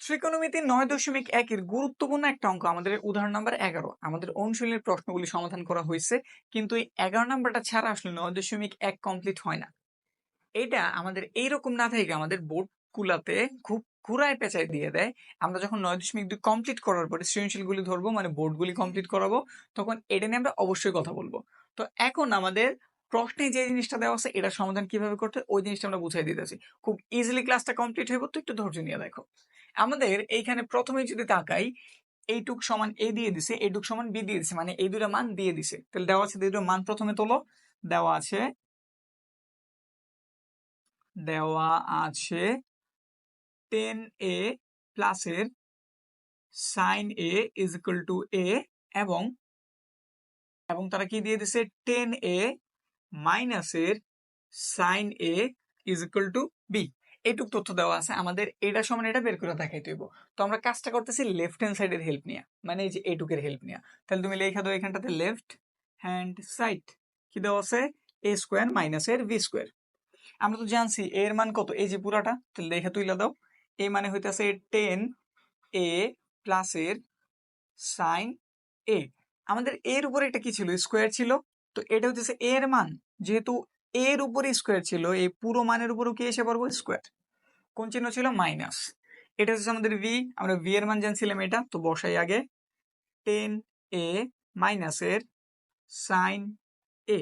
ত্রিকোণমিতি নয় দশমিক একের গুরুত্বপূর্ণ একটা অঙ্ক। আমাদের উদাহরণ নাম্বার এগারো। আমাদের অনুশীলনের প্রশ্নগুলি সমাধান করা হয়েছে, কিন্তু এই এগারো নাম্বারটা ছাড়া আসলে নয় দশমিক এক কমপ্লিট হয় না। এটা আমাদের এইরকম না থাকে আমাদের বোর্ড গুলাতে খুব ঘুরায় পেঁচায় দিয়ে দেয়। আমরা যখন নয় দশমিক দুই কমপ্লিট করার পরে সৃজনশীলগুলি ধরবো মানে বোর্ডগুলি কমপ্লিট করাবো, তখন এটা নিয়ে আমরা অবশ্যই কথা বলব। তো এখন আমাদের প্রশ্নে যে জিনিসটা দেওয়া আছে, এটার সমাধান কীভাবে করতে ওই জিনিসটা আমরা বুঝাই দিতেছি। খুব ইজিলি ক্লাসটা কমপ্লিট হইব, তো একটু ধৈর্য নিয়ে দেখো। আমাদের এইখানে প্রথমে যদি তাকাই, এইটুক সমান এ দিয়ে দিছে, এইটুক সমান বি দিয়ে দিছে মানে এই দুটো মান দিয়ে দিছে। তাহলে দেওয়া আছে দুটো মান প্রথমে তোলো, দেওয়া আছে দেওয়া আছে টেন এ প্লাসের sin A is equal to A এবং এবং তারা কি দিয়ে দিছে? টেন এ মাইনাসের sin A is equal to B এইটুক তথ্য দেওয়া আছে। আমাদের এটা সমান এটা বের করে দেখাইতে হইব তো আমরা কাজটা করতেছি লেফট হ্যান্ড সাইডের হেল্প নিয়ে। মানে এই যে এইটুকের হেল্প নিয়ে। তাহলে তুমি লেখা দাও এখানটাতে লেফট হ্যান্ড সাইড কি দেওয়া আছে? এ স্কোয়ার মাইনাসের ভি স্কোয়ার আমরা তো জানছি এর মান কত? এই যে পুরাটা, তাহলে লেখা তুইলা দাও। এ মানে হইতাছে টেন এ প্লাসের সাইন এ আমাদের এর উপরে এটা কি ছিল? স্কোয়ার ছিল। তো এটা হইতেছে এর মান। যেহেতু এর উপরে স্কোয়ার ছিল, এই পুরো মানের উপরও কি এসে পারব স্কোয়ার কোন চিহ্ন ছিল? মাইনাস। এটা হচ্ছে আমাদের ভি আমরা ভি এর মান জানছিলাম এটা, তো বসাই আগে। টেন এ মাইনাসের সাইন এ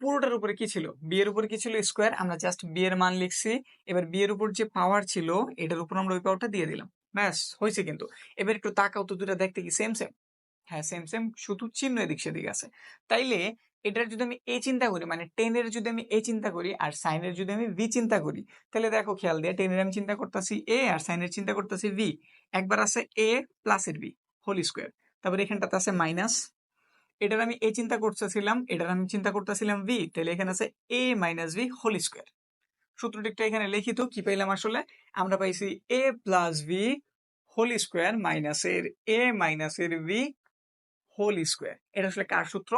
পুরোটার উপরে কি ছিল? বি এর উপরে কি ছিল? স্কোয়ার আমরা জাস্ট বি এর মান লিখছি। এবার বি এর উপর যে পাওয়ার ছিল, এটার উপর আমরা ওই পাওয়ারটা দিয়ে দিলাম। ব্যাস, হয়েছে কিন্তু। এবার একটু তাকাও তো দুটা দেখতে কি সেম সেম হ্যাঁ সেম সেম শুধু চিহ্ন এদিক সেদিক আছে। তাইলে এটার যদি আমি এ চিন্তা করি মানে টেনের যদি আমি এ চিন্তা করি আর সাইনের যদি আমি ভি চিন্তা করি, তাহলে দেখো খেয়াল দিয়ে টেনের আমি চিন্তা করতেছি এ আর সাইনের চিন্তা করতেছি ভি একবার আছে এ প্লাসের ভি হোল স্কোয়ার তারপরে এখানটাতে আছে মাইনাস এটার আমি এ চিন্তা করতেছিলাম, এটার আমি চিন্তা করতেছিলাম ভি তাহলে এখানে আছে A minus B whole square সূত্রটিকটা এখানে লিখিত কি পাইলাম আসলে? আমরা পাইছি A plus B whole square মাইনাসের এ মাইনাসের ভি হোল স্কোয়ার এটা আসলে কার সূত্র?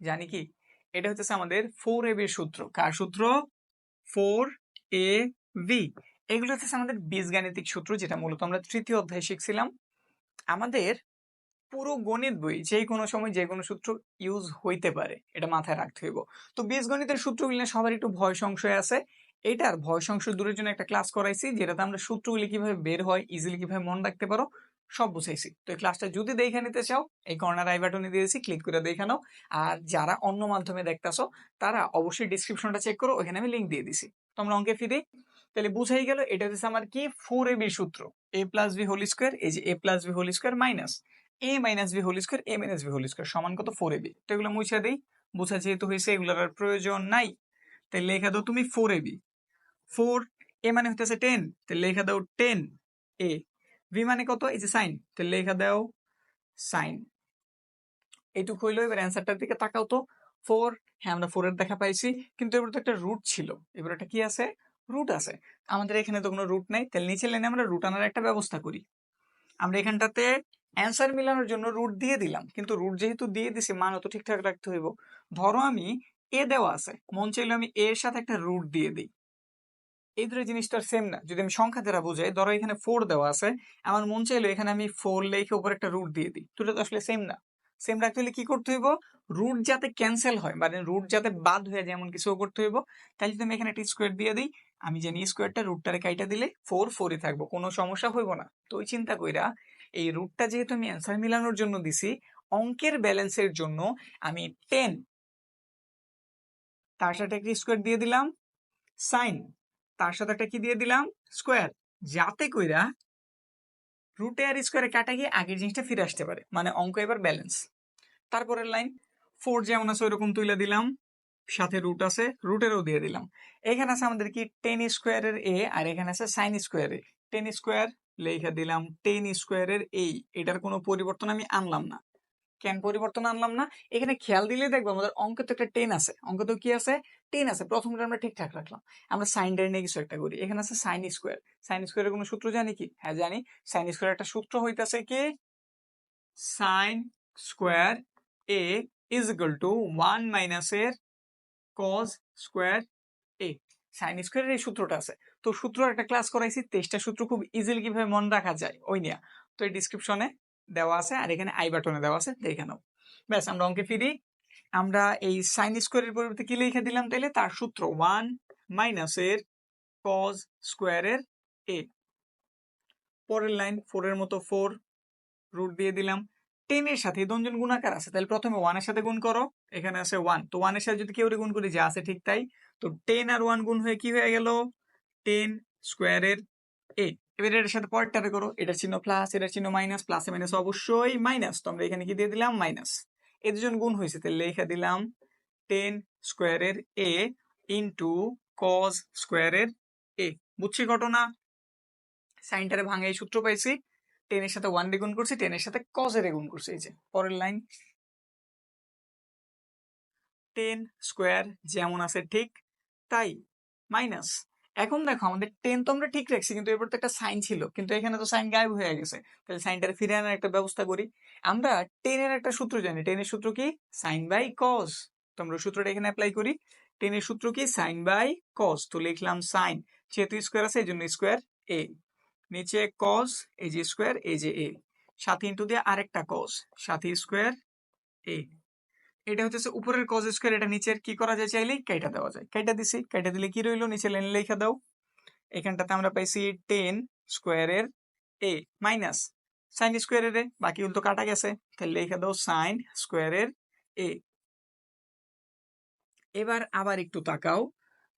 জানি কি? এটা হচ্ছে আমাদের ফোর এ বির সূত্র। কার সূত্র? ফোর এ ভি এগুলো হচ্ছে আমাদের বীজগাণিতিক সূত্র, যেটা মূলত আমরা তৃতীয় অধ্যায়ে শিখছিলাম। আমাদের পুরো গণিত বই যে কোনো সময় যে কোনো সূত্র ইউজ হইতে পারে, এটা মাথায় রাখতে হইব। তো বীজগণিতের সূত্রগুলি নিয়ে সবার একটু ভয় সংশয় আছে। এটার ভয় সংশয় দূরের জন্য একটা ক্লাস করাইছি, যেটাতে আমরা সূত্রগুলি কীভাবে বের হয় ইজিলি কীভাবে মনে রাখতে পারো সব বুঝাইছি। তো এই ক্লাসটা যদি দেখে নিতে চাও, এই কর্নার আই বাটনে দিয়েছি ক্লিক করে দেখে নাও। আর যারা অন্য মাধ্যমে দেখতেছো, তারা অবশ্যই ডিসক্রিপশনটা চেক করো ওখানে আমি লিঙ্ক দিয়ে দিছি। তোমরা অঙ্কে ফিরি। তাহলে বুঝাই গেল, এটা হচ্ছে আমার কি? ফোর এ বি সূত্র। A plus B whole square এই যে A plus B whole square minus A minus B whole square A minus B whole square সমান কত? ফোর এ বি তো এগুলো মুছে দেই। বোঝা যেহেতু হয়েছে, এগুলোর আর প্রয়োজন নাই। তাই লেখা দাও তুমি four A B four A মানে হতেছে টেন তাহলে লেখা দাও টেন এ ভি মানে কত? এই যে সাইন তাহলে লেখা দাও সাইন। এইটুকু হইল, এবার অ্যান্সারটার দিকে তাকাও তো। ফোর হ্যাঁ আমরা ফোরের দেখা পাইছি, কিন্তু এবার তো একটা রুট ছিল। এবার একটা কি আছে? রুট আছে। আমাদের এখানে তো কোনো রুট নাই, তাহলে নিচে লাইনে আমরা রুট আনার একটা ব্যবস্থা করি। আমরা এখানটাতে অ্যান্সার মিলানোর জন্য রুট দিয়ে দিলাম, কিন্তু রুট যেহেতু দিয়ে দিছি মানও তো ঠিকঠাক রাখতে হইব। ধরো আমি এ দেওয়া আছে, মন চাইলে আমি এর সাথে একটা রুট দিয়ে দিই। এই দুটো জিনিসটা সেম না। যদি আমি সংখ্যা দ্বারা বুঝাই, ধরো এখানে ফোর দেওয়া আছে, আমার মন চাইলো এখানে আমি ফোর লেখে উপর একটা রুট দিয়ে দিই। দুটো তো আসলে সেম না। সেম রাখতে হলে কি করতে হইব? রুট যাতে ক্যান্সেল হয় মানে রুট যাতে বাদ হয়ে যায় এমন কিছু করতে হইব। তাই যদি আমি এখানে একটা স্কোয়ার দিয়ে দিই, আমি জানি স্কোয়ারটা রুটটারে কাইটা দিলে ফোর ফোরই থাকব, কোনো সমস্যা হইব না। তো ওই চিন্তা কইরা এই রুটটা যেহেতু আমি অ্যান্সার মিলানোর জন্য দিছি, অঙ্কের ব্যালেন্সের জন্য আমি টেন তার সাথে একটা স্কোয়ার দিয়ে দিলাম সাইন তার সাথে একটা কি দিয়ে দিলাম? স্কোয়ার যাতে কইরা রুটে আর স্কোয়ারে কাটা গিয়ে আগের জিনিসটা ফিরে আসতে পারে। মানে অঙ্ক এবার ব্যালেন্স তারপরের লাইন ফোর যেমন আছে ওইরকম তুলে দিলাম, সাথে রুট আছে রুটেরও দিয়ে দিলাম। এখানে আছে আমাদের কি? টেন স্কোয়ারের এ আর এখানে আছে সাইন স্কোয়ারের টেন স্কোয়ার লেখা দিলাম টেন স্কোয়ারের এই এটার কোনো পরিবর্তন আমি আনলাম না। কেন পরিবর্তন আনলাম না? এখানে খেয়াল দিলে দেখব আমাদের অঙ্কে তো একটা টেন আছে। অঙ্ক তো কি আছে? টেন আছে। প্রথমটা আমরা ঠিকঠাক রাখলাম। আমরা সাইন নিয়ে কিছু একটা করি। এখানে আছে সাইন স্কোয়ার সাইন স্কোয়ারের কোনো সূত্র জানি কি? হ্যাঁ জানি। সাইন স্কোয়ার একটা সূত্র হইতাছে কি? Sin square A is equal to one মাইনাসের কজ স্কোয়ার এ সাইন স্কোয়ারের এই সূত্রটা আছে। তো সূত্র একটা ক্লাস করাইছি। তেইশটা সূত্র খুব ইজিলি কীভাবে মনে রাখা যায়? ওই নিয়ে। তো এই ডিসক্রিপশনে দেওয়া আছে, আর এখানে আই বাটনে দেওয়া আছে, দেখে নাও। ব্যাস, আমরা অঙ্কে ফিরি। আমরা এই সাইন স্কোয়ারের পরিবর্তে কি লিখে দিলাম তাহলে তার সূত্র ওয়ান মাইনাসের কজ স্কোয়ারের এ পরের লাইন ফোরের মতো ফোর রুট দিয়ে দিলাম। টেন এর সাথে দঞ্জন গুণাকার আছে তাহলে প্রথমে ওয়ানের সাথে গুণ করো। এখানে আছে ওয়ান তো ওয়ানের সাথে যদি কেউ গুণ করি, যা আছে ঠিক তাই। তো টেন আর ওয়ান গুণ হয়ে কি হয়ে গেল? টেন স্কোয়ারের এ এবার এটার সাথে পরেরটারে করো। এটার চিহ্ন প্লাস এটার চিহ্ন মাইনাস প্লাসে মাইনাস অবশ্যই মাইনাস তো আমরা এখানে কি দিয়ে দিলাম? মাইনাস এ দুজন গুণ হয়েছে, তাহলে লেখা দিলাম টেন স্কোয়ারের এ ইন্টু কজ স্কোয়ারের এ বুঝছি ঘটনা? সাইনটারে ভাঙে এই সূত্র পাইছি। টেনের সাথে ওয়ান ডে গুণ করছি টেনের সাথে কজের গুণ করছি। এই যে, পরের লাইন টেন স্কোয়ার যেমন আছে ঠিক তাই। মাইনাস এখন দেখো, আমাদের টেন তো আমরা ঠিক রাখছি, কিন্তু এরপর তো একটা সাইন ছিল, কিন্তু এখানে তো সাইন গায়েব হয়ে গেছে। তাহলে সাইনটারে ফিরে আনার একটা ব্যবস্থা করি। আমরা টেনের একটা সূত্র জানি। টেনের সূত্র কি? সাইন বাই কজ তো আমরা সূত্রটা এখানে অ্যাপ্লাই করি। টেনের সূত্র কি? সাইন বাই কজ তো লিখলাম সাইন যেহেতু স্কোয়ার আছে এই জন্য স্কোয়ার এ নিচে কজ এই যে স্কোয়ার এই যে এ সাথে ইন্টু দিয়ে আরেকটা কজ সাথে স্কোয়ার এ এটা হচ্ছে উপরের কজ স্কোয়ার এটা নিচের কি করা যায় চাইলেই কাইটা দেওয়া যায়। কাইটা দিছি কাইটা দিলে কি রইল? নিচে লাইন লেখা দাও। এখানটাতে আমরা পাইছি টেন স্কোয়ারের এ মাইনাস সাইন স্কোয়ারের এ বাকি তো কাটা গেছে। তাহলে লেখা দাও সাইন স্কোয়ারের এ এবার আবার একটু তাকাও।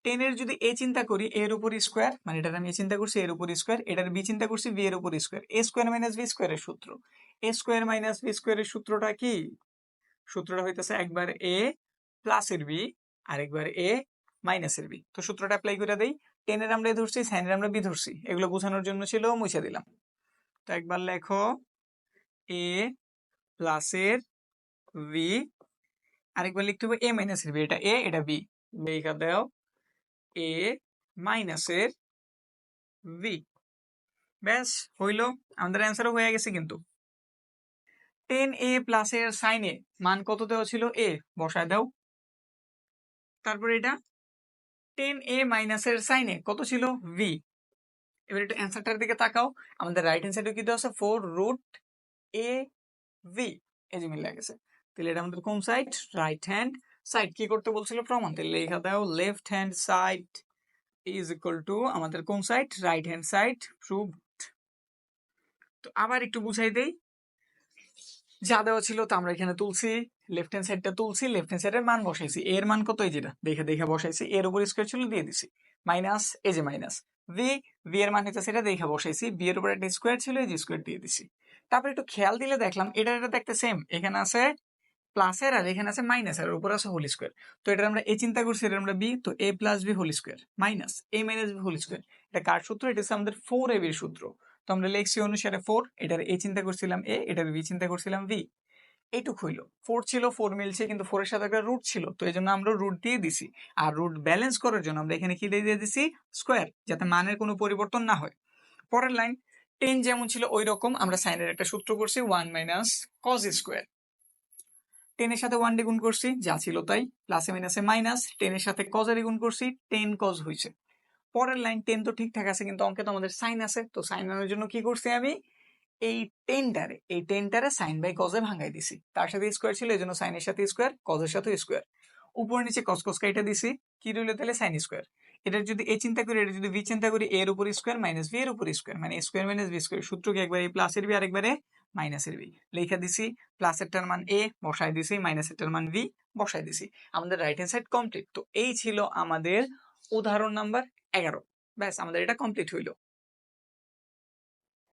টেনের যদি এ চিন্তা করি এর উপর স্কোয়ার মানে এটার আমি চিন্তা করছি এর উপর স্কোয়ার এটার বি চিন্তা করছি বি এর উপর square A square minus B স্কোয়ারের সূত্র। এ স্কোয়ার মাইনাস বি স্কোয়ারের সূত্রটা কি? সূত্রটা হইতেছে একবার এ প্লাসের বি আর একবার এ মাইনাসের বি তো সূত্রটা অ্যাপ্লাই করে দেই। টেনের আমরা এ ধরছি সাইনের আমরা বি ধরছি। এগুলো বোঝানোর জন্য ছিল মুছে দিলাম। তো একবার লেখো এ প্লাসের বি আরেকবার লিখতে হবে এ মাইনাসের বি এটা এ এটা বি লেখা দাও এ মাইনাসের ভি ব্যাস, হইল। আমাদের অ্যান্সারও হয়ে গেছে কিন্তু। টেন এ প্লাসের সাইনে মান কত দেওয়া ছিল? এ, বসায় দাও। তারপর এটা টেন এ মাইনাসের সাইনে কত ছিল? ভি এবার একটু অ্যান্সারটার দিকে তাকাও। আমাদের রাইট হ্যান্ড সাইডে কি দেওয়া আছে? ফোর রুট এ ভি এই যে মিলে গেছে। তাহলে এটা আমাদের কোন সাইড রাইট হ্যান্ড সাইড কি করতে বলছিল প্রমাণ? তাহলে লেখা দাও left hand side is equal to আমাদের কোন side right hand side proved তো আবার একটু বুঝাই দেই। যা দেওয়া ছিল তা আমরা এখানে তুলছি লেফট হ্যান্ড সাইডটা তুলছি লেফট হ্যান্ড সাইডের মান বসাইছি। এর মান কত এই যেটা? দেখে দেখে বসাইছি, এর উপর স্কোয়ার ছিল দিয়ে দিছি। মাইনাস এই যে মাইনাস ভি ভি এর মান হচ্ছে সেটা দেখে বসাইছি বি এর উপর একটা স্কোয়ার ছিল, এই যে স্কোয়ার দিয়ে দিছি। তারপর একটু খেয়াল দিলে দেখলাম, এটা এটা দেখতে সেম এখানে আছে প্লাসের আর এখানে আছে মাইনাস আর উপর আছে হোল স্কোয়ার তো এটা আমরা এ চিন্তা করছি এটা আমরা বি তো A plus B whole square minus A minus B whole square এটা কার সূত্র? এটা হচ্ছে আমাদের ফোর এ বির সূত্র। তো আমরা লেখছি অনুসারে ফোর এটার এ চিন্তা করছিলাম এ এটার বি চিন্তা করছিলাম ভি এইটুক হইল। ফোর ছিল ফোর মিলছে, কিন্তু ফোরের সাথে একটা রুট ছিল, তো এই জন্য আমরা রুট দিয়ে দিছি। আর রুট ব্যালেন্স করার জন্য আমরা এখানে কি দিয়ে দিছি? স্কোয়ার যাতে মানের কোনো পরিবর্তন না হয়। পরের লাইন টেন যেমন ছিল ওই রকম আমরা সাইনের একটা সূত্র করছি ওয়ান মাইনাস কজ স্কোয়ার টেনের সাথে ওয়ান ডে গুণ করছি, যা ছিল তাই প্লাসে মাইনাসে মাইনাস টেনের সাথে কজের গুণ করছি টেন কজ হয়েছে পরের লাইন টেন তো ঠিকঠাক আছে, কিন্তু অঙ্কে তো আমাদের সাইন আছে, তো সাইন আনার জন্য কি করছি আমি? এই টেনটারে এই টেনটারে সাইন বাই কজে ভাঙাই দিছি। তার সাথে স্কোয়ার ছিল, এই জন্য সাইনের সাথে স্কোয়ার কজের সাথে স্কোয়ার উপর নিচে কস কস কাইটা দিছি, কি রইল তাহলে? সাইন স্কোয়ার এটার যদি এ চিন্তা করি, এটা যদি ভি চিন্তা করি এর উপর স্কোয়ার মাইনাস ভি এর উপর স্কোয়ার মানে স্কোয়ার মাইনাস ভি স্কোয়ার সূত্র কি একবার এই প্লাসের বি আরেকবারে মাইনাসের বি লেখা দিছি প্লাসেরটার মান এ বসাই দিছি মাইনাসেরটার মান ভি বসাই দিছি। আমাদের রাইট হ্যান্ড সাইড কমপ্লিট তো এই ছিল আমাদের উদাহরণ নাম্বার এগারো। ব্যাস আমাদের এটা কমপ্লিট হইল।